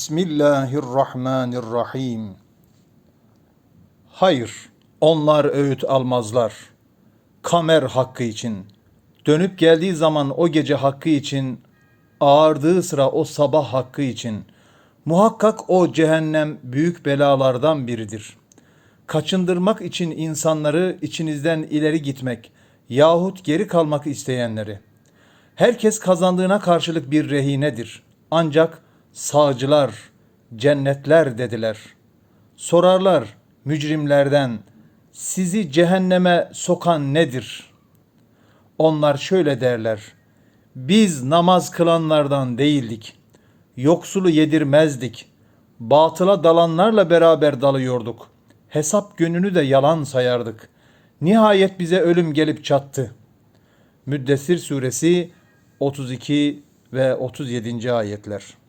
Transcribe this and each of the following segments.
Bismillahirrahmanirrahim. Hayır, onlar öğüt almazlar. Kamer hakkı için, dönüp geldiği zaman o gece hakkı için, ağardığı sıra o sabah hakkı için, muhakkak o cehennem büyük belalardan biridir. Kaçındırmak için insanları içinizden ileri gitmek yahut geri kalmak isteyenleri. Herkes kazandığına karşılık bir rehinedir. Ancak sağcılar, cennetler dediler. Sorarlar mücrimlerden, sizi cehenneme sokan nedir? Onlar şöyle derler, biz namaz kılanlardan değildik. Yoksulu yedirmezdik. Batıla dalanlarla beraber dalıyorduk. Hesap gününü de yalan sayardık. Nihayet bize ölüm gelip çattı. Müddessir suresi 32 ve 37. ayetler.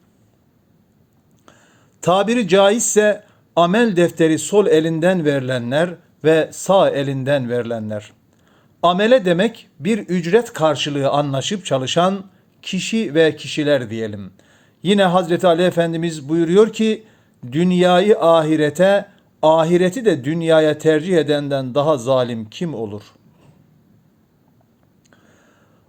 Tabiri caizse amel defteri sol elinden verilenler ve sağ elinden verilenler. Amele demek bir ücret karşılığı anlaşıp çalışan kişi ve kişiler diyelim. Yine Hazreti Ali Efendimiz buyuruyor ki dünyayı ahirete, ahireti de dünyaya tercih edenden daha zalim kim olur?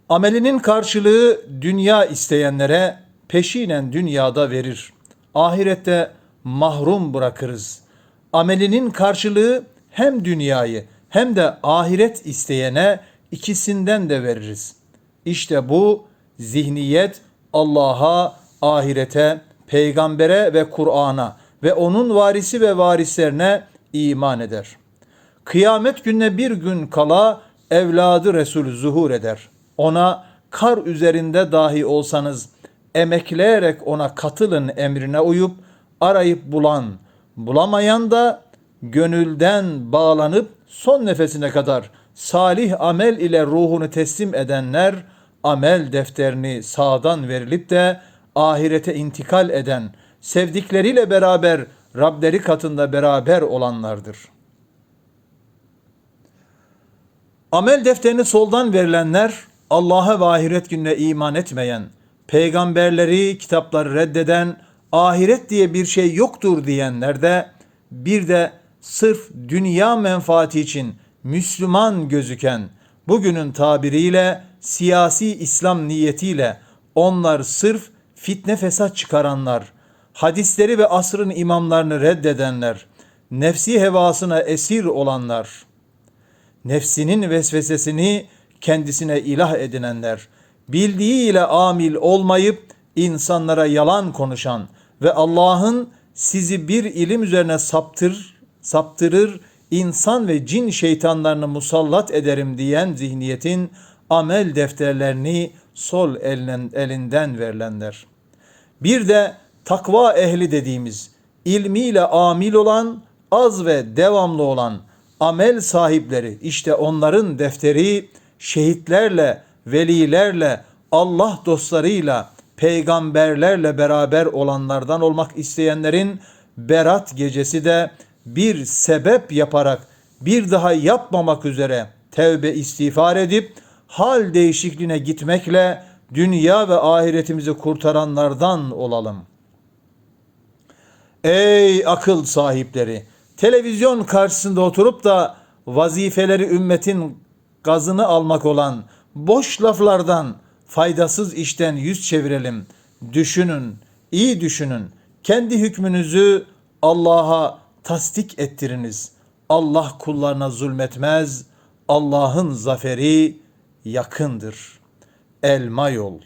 Amelinin karşılığı dünya isteyenlere peşinen dünyada verir. Ahirette mahrum bırakırız. Amelinin karşılığı hem dünyayı hem de ahiret isteyene ikisinden de veririz. İşte bu zihniyet Allah'a, ahirete, peygambere ve Kur'an'a ve onun varisi ve varislerine iman eder. Kıyamet gününe bir gün kala evladı Resul zuhur eder. Ona kar üzerinde dahi olsanız emekleyerek ona katılın emrine uyup arayıp bulan, bulamayan da gönülden bağlanıp son nefesine kadar salih amel ile ruhunu teslim edenler amel defterini sağdan verilip de ahirete intikal eden sevdikleriyle beraber Rableri katında beraber olanlardır. Amel defterini soldan verilenler Allah'a ve ahiret gününe iman etmeyen, peygamberleri, kitapları reddeden, ahiret diye bir şey yoktur diyenler de bir de sırf dünya menfaati için Müslüman gözüken bugünün tabiriyle siyasi İslam niyetiyle onlar sırf fitne fesat çıkaranlar, hadisleri ve asrın imamlarını reddedenler, nefsi hevasına esir olanlar, nefsinin vesvesesini kendisine ilah edinenler, bildiğiyle amil olmayıp insanlara yalan konuşan ve Allah'ın sizi bir ilim üzerine saptır, saptırır, insan ve cin şeytanlarını musallat ederim diyen zihniyetin amel defterlerini sol elinden, elinden verilenler. Bir de takva ehli dediğimiz ilmiyle amil olan, az ve devamlı olan amel sahipleri işte onların defteri şehitlerle, velilerle, Allah dostlarıyla, peygamberlerle beraber olanlardan olmak isteyenlerin berat gecesi de bir sebep yaparak bir daha yapmamak üzere tevbe istiğfar edip hal değişikliğine gitmekle dünya ve ahiretimizi kurtaranlardan olalım. Ey akıl sahipleri! Televizyon karşısında oturup da vazifeleri ümmetin gazını almak olan boş laflardan, faydasız işten yüz çevirelim. Düşünün, iyi düşünün. Kendi hükmünüzü Allah'a tasdik ettiriniz. Allah kullarına zulmetmez. Allah'ın zaferi yakındır. Elma yol.